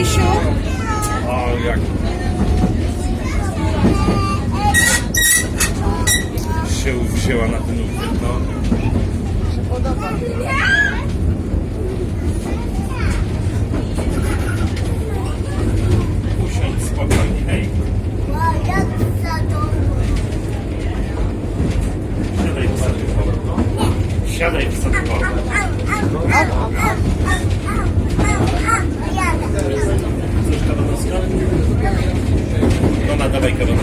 Isiu? O, jak? Się wzięła na ten no. Siadaj w